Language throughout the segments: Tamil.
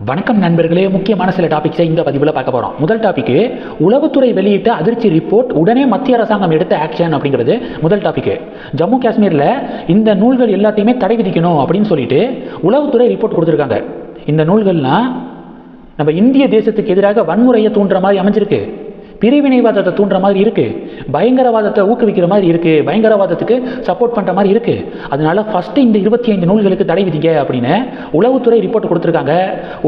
வணக்கம் நண்பர்களே முக்கியமான சில டாபிக்ஸை இந்த பதிவில் பார்க்க போகிறோம் முதல் டாப்பிக்கு உளவுத்துறை வெளியிட்ட அதிர்ச்சி ரிப்போர்ட் உடனே மத்திய அரசாங்கம் எடுத்த ஆக்ஷன் அப்படிங்கிறது முதல் டாப்பிக்கு ஜம்மு காஷ்மீரில் இந்த நூல்கள் எல்லாத்தையுமே தடை விதிக்கணும் அப்படின்னு சொல்லிட்டு உளவுத்துறை ரிப்போர்ட் கொடுத்துருக்காங்க. இந்த நூல்கள்லாம் நம்ம இந்திய தேசத்துக்கு எதிராக வன்முறையை தூண்டுற மாதிரி அமைஞ்சிருக்கு. பிரிவினைவாதத்தை தூண்டுற மாதிரி இருக்குது பயங்கரவாதத்தை ஊக்குவிக்கிற மாதிரி இருக்குது பயங்கரவாதத்துக்கு சப்போர்ட் பண்ணுற மாதிரி இருக்குது அதனால ஃபஸ்ட்டு இந்த இருபத்தி ஐந்து நூல்களுக்கு தடை விதிங்க அப்படின்னு உளவுத்துறை ரிப்போர்ட் கொடுத்துருக்காங்க.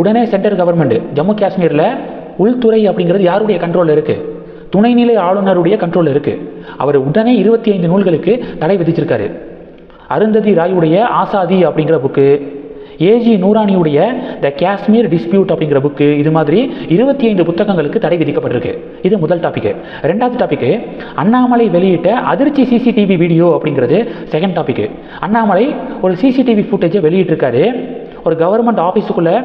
உடனே சென்ட்ரல் கவர்மெண்ட் ஜம்மு காஷ்மீரில் உள்துறை அப்படிங்கிறது யாருடைய கண்ட்ரோல் இருக்குது துணைநிலை ஆளுநருடைய கண்ட்ரோல் இருக்குது அவர் உடனே இருபத்தி ஐந்து நூல்களுக்கு தடை விதிச்சிருக்காரு. அருந்ததி ராயுடைய ஆசாதி அப்படிங்கிற புக்கு ஏஜி நூரானியுடைய த காஷ்மீர் டிஸ்பியூட் அப்படிங்கிற புக்கு இது மாதிரி இருபத்தி ஐந்து புத்தகங்களுக்கு தடை விதிக்கப்பட்டிருக்கு. இது முதல் டாபிக் ரெண்டாவது டாபிக் அண்ணாமலை வெளியிட்ட அதிர்ச்சி சிசிடிவி வீடியோ அப்படிங்கிறது செகண்ட் டாபிக் அண்ணாமலை ஒரு சிசிடிவி ஃபுட்டேஜை வெளியிட்டிருக்காரு. ஒரு கவர்மெண்ட் ஆஃபீஸுக்குள்ளே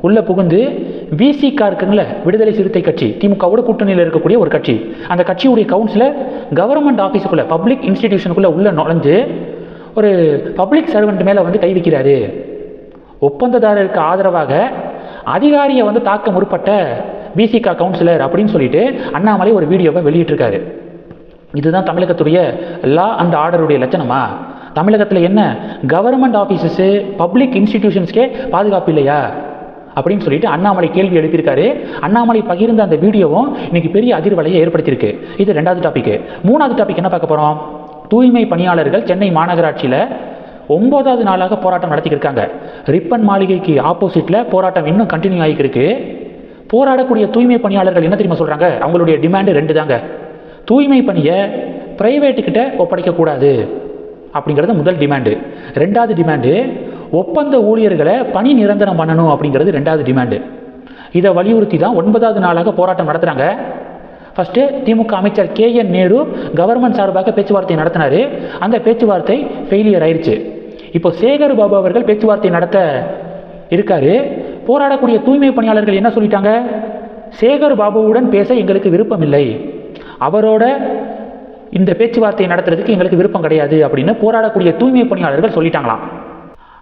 உள்ளே புகுந்து விசிகா இருக்குங்கள விடுதலை சிறுத்தை கட்சி திமுகவோட கூட்டணியில் இருக்கக்கூடிய ஒரு கட்சி. அந்த கட்சியுடைய கவுன்சிலர் கவர்மெண்ட் ஆஃபீஸுக்குள்ளே பப்ளிக் இன்ஸ்டிடியூஷனுக்குள்ளே உள்ளே நுழைஞ்சு ஒரு பப்ளிக் சர்வெண்ட் மேலே வந்து கை வைக்கிறாரு. ஒப்பந்ததாரருக்கு ஆதரவாக அதிகாரியை வந்து தாக்க முற்பட்ட பிசிகா கவுன்சிலர் அப்படின்னு சொல்லிட்டு அண்ணாமலை ஒரு வீடியோவை வெளியிட்டிருக்காரு. இதுதான் தமிழகத்துடைய லா அண்ட் ஆர்டருடைய லட்சணமா? தமிழகத்தில் என்ன? கவர்மெண்ட் ஆஃபீஸஸு பப்ளிக் இன்ஸ்டிடியூஷன்ஸ்க்கே பாதுகாப்பு இல்லையா? அப்படின்னு சொல்லிட்டு அண்ணாமலை கேள்வி எழுப்பியிருக்காரு. அண்ணாமலை பகிர்ந்த அந்த வீடியோவும் இன்னைக்கு பெரிய அதிர்வலையை ஏற்படுத்தியிருக்கு. இது ரெண்டாவது டாபிக் மூணாவது டாபிக் என்ன பார்க்க போகிறோம் தூய்மை பணியாளர்கள் சென்னை மாநகராட்சியில் ஒன்பதாவது நாளாக போராட்டம் நடத்திக்கிருக்காங்க. ரிப்பன் மாளிகைக்கு ஆப்போசிட்டில் போராட்டம் இன்னும் கண்டினியூ ஆகிக்கிருக்கு போராடக்கூடிய தூய்மை பணியாளர்கள் என்ன தெரியுமா சொல்கிறாங்க அவங்களுடைய டிமாண்டு ரெண்டு தாங்க. தூய்மை பணியை பிரைவேட்டுக்கிட்ட ஒப்படைக்கக்கூடாது அப்படிங்கிறது முதல் டிமாண்டு ரெண்டாவது டிமாண்டு ஒப்பந்த ஊழியர்களை பணி நிரந்தரம் பண்ணணும் அப்படிங்கிறது ரெண்டாவது டிமாண்டு இதை வலியுறுத்தி தான் ஒன்பதாவது நாளாக போராட்டம் நடத்துகிறாங்க ஃபஸ்ட்டு திமுக அமைச்சர் கே என் நேரு கவர்மெண்ட் சார்பாக பேச்சுவார்த்தை நடத்தினார். அந்த பேச்சுவார்த்தை ஃபெயிலியர் ஆயிடுச்சு இப்போ சேகர் பாபு அவர்கள் பேச்சுவார்த்தை நடத்த இருக்காரு. போராடக்கூடிய தூய்மை பணியாளர்கள் என்ன சொல்லிட்டாங்க? சேகர் பாபுவுடன் பேச எங்களுக்கு விருப்பம் இல்லை அவரோட இந்த பேச்சுவார்த்தையை நடத்துறதுக்கு எங்களுக்கு விருப்பம் கிடையாது அப்படின்னு போராடக்கூடிய தூய்மை பணியாளர்கள் சொல்லிட்டாங்களாம்.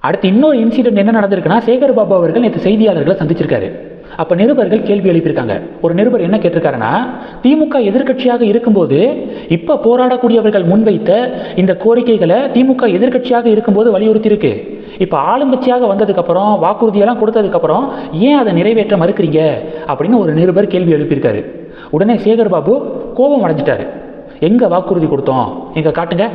அடுத்து இன்னொரு இன்சிடென்ட் என்ன நடந்திருக்குன்னா சேகர் பாபு அவர்கள் நேற்று செய்தியாளர்களை சந்திச்சிருக்காரு. அப்போ நிருபர்கள் கேள்வி எழுப்பியிருக்காங்க. ஒரு நிருபர் என்ன கேட்டிருக்காருன்னா திமுக எதிர்க்கட்சியாக இருக்கும்போது இப்போ போராடக்கூடியவர்கள் முன்வைத்த இந்த கோரிக்கைகளை திமுக எதிர்க்கட்சியாக இருக்கும்போது வலியுறுத்தியிருக்கு. இப்போ ஆளுங்கட்சியாக வந்ததுக்கப்புறம் வாக்குறுதியெல்லாம் கொடுத்ததுக்கப்புறம் ஏன் அதை நிறைவேற்ற மறுக்கிறீங்க? அப்படின்னு ஒரு நிருபர் கேள்வி எழுப்பியிருக்காரு. உடனே சேகர் பாபு கோபம் அடைஞ்சிட்டாரு. எங்கே வாக்குறுதி கொடுத்தோம்? எங்கே காட்டுங்க.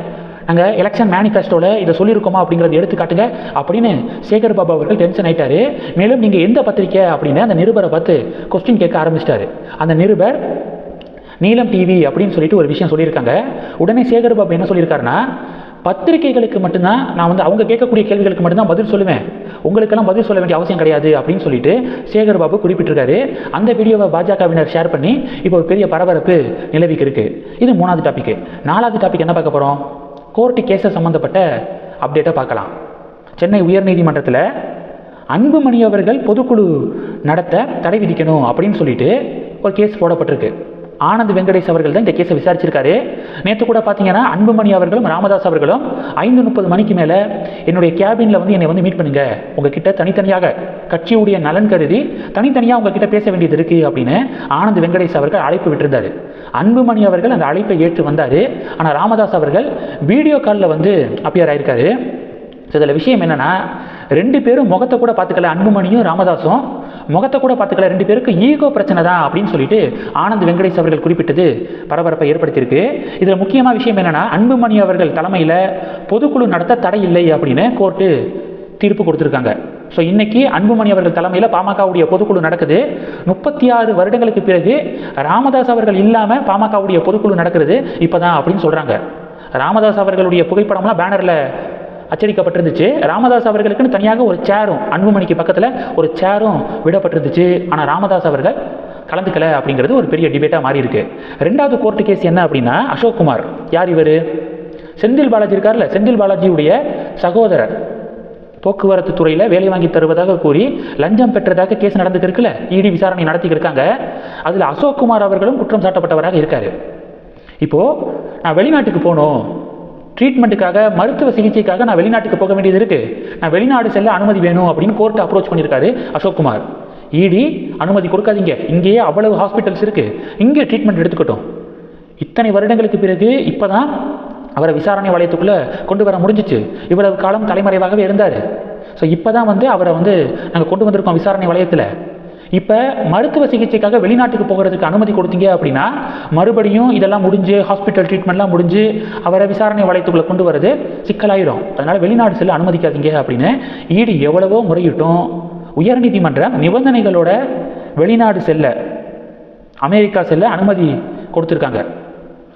நாங்கள் எலெக்ஷன் மேனிஃபெஸ்டோவில் இதை சொல்லியிருக்கோமா அப்படிங்கிறத எடுத்து காட்டுங்க அப்படின்னு சேகர் பாபு அவர்கள் டென்ஷன் ஆகிட்டாரு மேலும் நீங்கள் எந்த பத்திரிக்கை அப்படின்னு அந்த நிருபரை பார்த்து கொஸ்டின் கேட்க ஆரம்பிச்சிட்டாரு. அந்த நிருபர் நீலம் டிவி அப்படின்னு சொல்லிட்டு ஒரு விஷயம் சொல்லியிருக்காங்க. உடனே சேகர் பாபு என்ன சொல்லியிருக்காருன்னா பத்திரிகைகளுக்கு மட்டும்தான் நான் வந்து அவங்க கேட்கக்கூடிய கேள்விகளுக்கு மட்டும்தான் பதில் சொல்லுவேன். உங்களுக்கெல்லாம் பதில் சொல்ல வேண்டிய அவசியம் கிடையாது அப்படின்னு சொல்லிட்டு சேகர் பாபு குறிப்பிட்டிருக்காரு. அந்த வீடியோவை பாஜகவினர் ஷேர் பண்ணி இப்போ ஒரு பெரிய பரபரப்பு நிலவிக்கு இருக்கு. இது மூணாவது டாபிக் நாலாவது டாபிக் என்ன பார்க்க போகிறோம் கோர்ட்டு கேஸை சம்மந்தப்பட்ட அப்டேட்டை பார்க்கலாம். சென்னை உயர்நீதிமன்றத்தில் அன்புமணி அவர்கள் பொதுக்குழு நடத்த தடை விதிக்கணும் அப்படின்னு சொல்லிட்டு ஒரு கேஸ் போடப்பட்டிருக்கு. ஆனந்த் வெங்கடேஷ் அவர்கள் தான் இந்த கேஸை விசாரிச்சிருக்காரு. நேற்று கூட பார்த்தீங்கன்னா அன்புமணி அவர்களும் ராமதாஸ் அவர்களும் ஐந்து முப்பது மணிக்கு மேலே என்னுடைய கேபினில் வந்து என்னை வந்து மீட் பண்ணுங்க. உங்ககிட்ட தனித்தனியாக கட்சியுடைய நலன் கருதி தனித்தனியாக உங்ககிட்ட பேச வேண்டியது இருக்குது அப்படின்னு ஆனந்த் வெங்கடேஷ் அவர்கள் அழைப்பு விட்டிருந்தார். அன்புமணி அவர்கள் அந்த அழைப்பை ஏற்று வந்தார். ஆனால் ராமதாஸ் அவர்கள் வீடியோ காலில் வந்து அப்பியர் ஆயிருக்காரு. ஸோ இதில் விஷயம் என்னென்னா ரெண்டு பேரும் முகத்தை கூட பார்த்துக்கல. அன்புமணியும் ராமதாஸும். முகத்தை கூட பார்த்துக்கல. ரெண்டு பேருக்கு ஈகோ பிரச்சனை தான் அப்படின்னு சொல்லிட்டு ஆனந்த் வெங்கடேஷ் அவர்கள் குறிப்பிட்டது பரபரப்பை ஏற்படுத்தியிருக்கு. இதில் முக்கியமான விஷயம் என்னென்னா அன்புமணி அவர்கள் தலைமையில் பொதுக்குழு நடத்த தடை இல்லை அப்படின்னு கோர்ட்டு தீர்ப்பு கொடுத்துருக்காங்க. ஸோ இன்னைக்கு அன்புமணி அவர்கள் தலைமையில் பாமகவுடைய பொதுக்குழு நடக்குது. முப்பத்தி ஆறு வருடங்களுக்கு பிறகு ராமதாஸ் அவர்கள் இல்லாமல் பாமகவுடைய பொதுக்குழு நடக்கிறது. இப்போ தான் அப்படின்னு சொல்கிறாங்க ராமதாஸ் அவர்களுடைய புகைப்படம்லாம் பேனரில் அச்சடிக்கப்பட்டிருந்துச்சு. ராமதாஸ் அவர்களுக்குன்னு தனியாக ஒரு சேரும் அன்புமணிக்கு பக்கத்தில் ஒரு சேரும் விடப்பட்டிருந்துச்சு. ஆனால் ராமதாஸ் அவர்கள் கலந்துக்கல அப்படிங்கிறது ஒரு பெரிய டிபேட்டாக மாறி இருக்கு ரெண்டாவது கோர்ட்டு கேஸ் என்ன அப்படின்னா அசோக் குமார். யார் இவர்? செந்தில் பாலாஜி இருக்கார்ல. செந்தில் பாலாஜியுடைய சகோதரர். போக்குவரத்து துறையில் வேலை வாங்கி தருவதாக கூறி லஞ்சம் பெற்றதாக கேஸ் நடந்துக்கிருக்குல்ல. இடி விசாரணை நடத்திக்கிருக்காங்க. இருக்காங்க அதில் அசோக்குமார் அவர்களும் குற்றம் சாட்டப்பட்டவராக இருக்காரு. இப்போது நான் வெளிநாட்டுக்கு போகணும் ட்ரீட்மெண்ட்டுக்காக மருத்துவ சிகிச்சைக்காக நான் வெளிநாட்டுக்கு போக வேண்டியது இருக்குது நான் வெளிநாடு செல்ல அனுமதி வேணும் அப்படின்னு கோர்ட் அப்ரோச் பண்ணியிருக்காரு அசோக்குமார் இடி அனுமதி கொடுக்காதீங்க. இங்கேயே அவ்வளவு ஹாஸ்பிட்டல்ஸ் இருக்குது இங்கே ட்ரீட்மெண்ட் எடுத்துக்கட்டும். இத்தனை வருடங்களுக்கு பிறகு இப்போ தான் அவரை விசாரணை வளையத்துக்குள்ளே கொண்டு வர முடிஞ்சிச்சு. இவ்வளவு காலம் தலைமறைவாகவே இருந்தார். ஸோ இப்போ தான் வந்து அவரை வந்து நாங்கள் கொண்டு வந்திருக்கோம் விசாரணை வளையத்தில் இப்போ மருத்துவ சிகிச்சைக்காக வெளிநாட்டுக்கு போகிறதுக்கு அனுமதி கொடுத்தீங்க அப்படின்னா மறுபடியும் இதெல்லாம் முடிஞ்சு ஹாஸ்பிட்டல் ட்ரீட்மெண்ட்லாம் முடிஞ்சு அவரை விசாரணை வளையத்துக்குள்ளே கொண்டு வரது சிக்கலாயிரும். அதனால் வெளிநாடு செல்ல அனுமதிக்காதீங்க அப்படின்னு ஈடு எவ்வளவோ முறையிட்டும் உயர்நீதிமன்றம் நிபந்தனைகளோட வெளிநாடு செல்ல அமெரிக்கா செல்ல அனுமதி கொடுத்துருக்காங்க.